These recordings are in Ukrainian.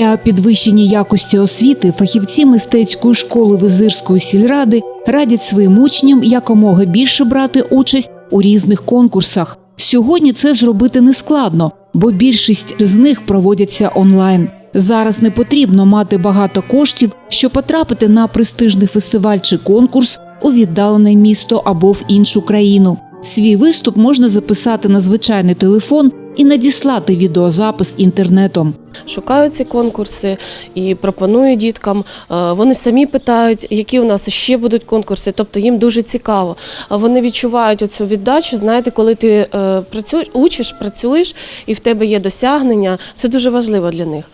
Для підвищення якості освіти фахівці мистецької школи Визирської сільради радять своїм учням якомога більше брати участь у різних конкурсах. Сьогодні це зробити нескладно, бо більшість з них проводяться онлайн. Зараз не потрібно мати багато коштів, щоб потрапити на престижний фестиваль чи конкурс у віддалене місто або в іншу країну. Свій виступ можна записати на звичайний телефон і надіслати відеозапис інтернетом. Шукаю ці конкурси і пропоную діткам. Е, Вони самі питають, які у нас ще будуть конкурси. Тобто їм дуже цікаво. Вони відчувають оцю віддачу. Знаєте, коли ти е, працюєш, учиш, працюєш і в тебе є досягнення. Це дуже важливо для них.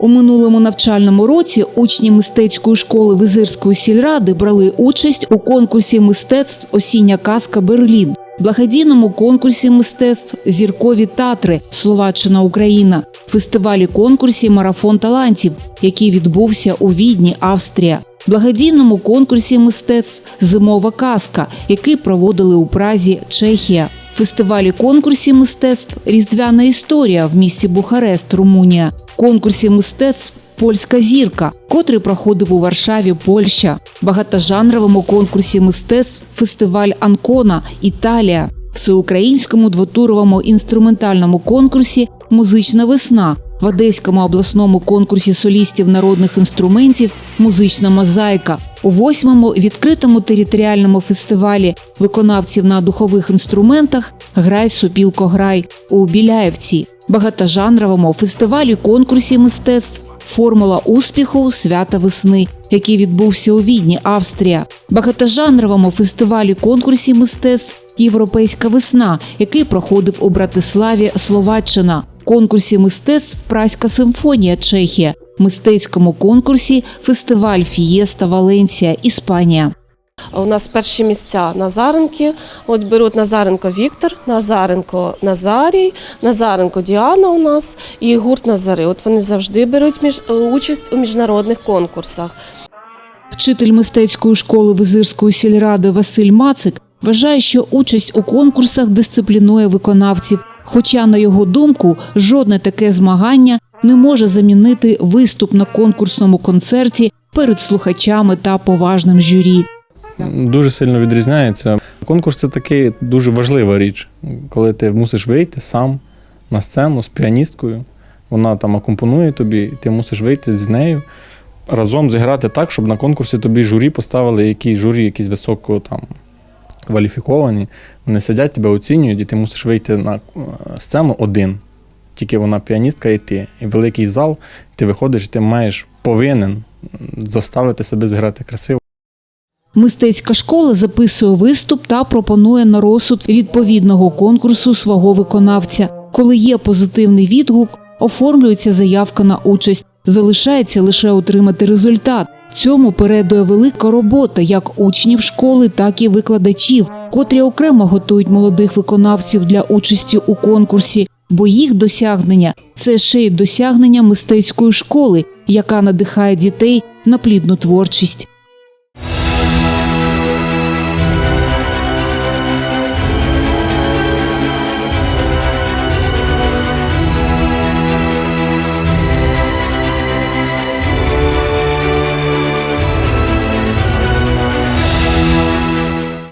У минулому навчальному році учні мистецької школи Визирської сільради брали участь у конкурсі мистецтв Осіння казка Берлін, благодійному конкурсі мистецтв Зіркові татри Словаччина Україна, фестивалі конкурсі Марафон талантів, який відбувся у Відні, Австрія. Благодійному конкурсі мистецтв Зимова казка, який проводили у Празі, Чехія, фестивалі конкурсі мистецтв Різдвяна історія в місті Бухарест, Румунія, конкурсі мистецтв Польська зірка, котрий проходив у Варшаві, Польща, багатожанровому конкурсі мистецтв Фестиваль Анкона, Італія, всеукраїнському двотуровому інструментальному конкурсі Музична весна. В Одеському обласному конкурсі солістів народних інструментів Музична мозаїка у восьмому відкритому територіальному фестивалі. Виконавців на духових інструментах Грай сопілко грай у Біляєвці, багатожанровому фестивалі конкурсі мистецтв Формула успіху свята весни, який відбувся у Відні, Австрія, багатожанровому фестивалі конкурсі мистецтв Європейська весна, який проходив у Братиславі, Словаччина, конкурсі мистецтв Праська симфонія Чехія, мистецькому конкурсі Фестиваль Фієста Валенсія, Іспанія. У нас перші місця Назаренки. От беруть Назаренко Віктор, Назаренко Назарій, Назаренко Діана у нас і гурт Назари. От вони завжди беруть між, участь у міжнародних конкурсах. Вчитель мистецької школи Визирської сільради Василь Мацик вважає, що участь у конкурсах дисциплінує виконавців. Хоча, на його думку, жодне таке змагання не може замінити виступ на конкурсному концерті перед слухачами та поважним журі. Дуже сильно відрізняється. Конкурс це такий дуже важлива річ, коли ти мусиш вийти сам на сцену з піаністкою. Вона там акомпонує тобі, ти мусиш вийти з нею, разом зіграти так, щоб на конкурсі тобі журі поставили якісь журі, якісь високо там кваліфіковані. Вони сидять, тебе оцінюють, і ти мусиш вийти на е, сцену один. Тільки вона піаністка і ти. І великий зал, ти виходиш, ти маєш повинен заставити себе зіграти красиво. Мистецька школа записує виступ та пропонує на розсуд відповідного конкурсу свого виконавця. Коли є позитивний відгук, оформлюється заявка на участь. Залишається лише отримати результат. Цьому передує велика робота як учнів школи, так і викладачів, котрі окремо готують молодих виконавців для участі у конкурсі, бо їх досягнення це ще й досягнення мистецької школи, яка надихає дітей на плідну творчість.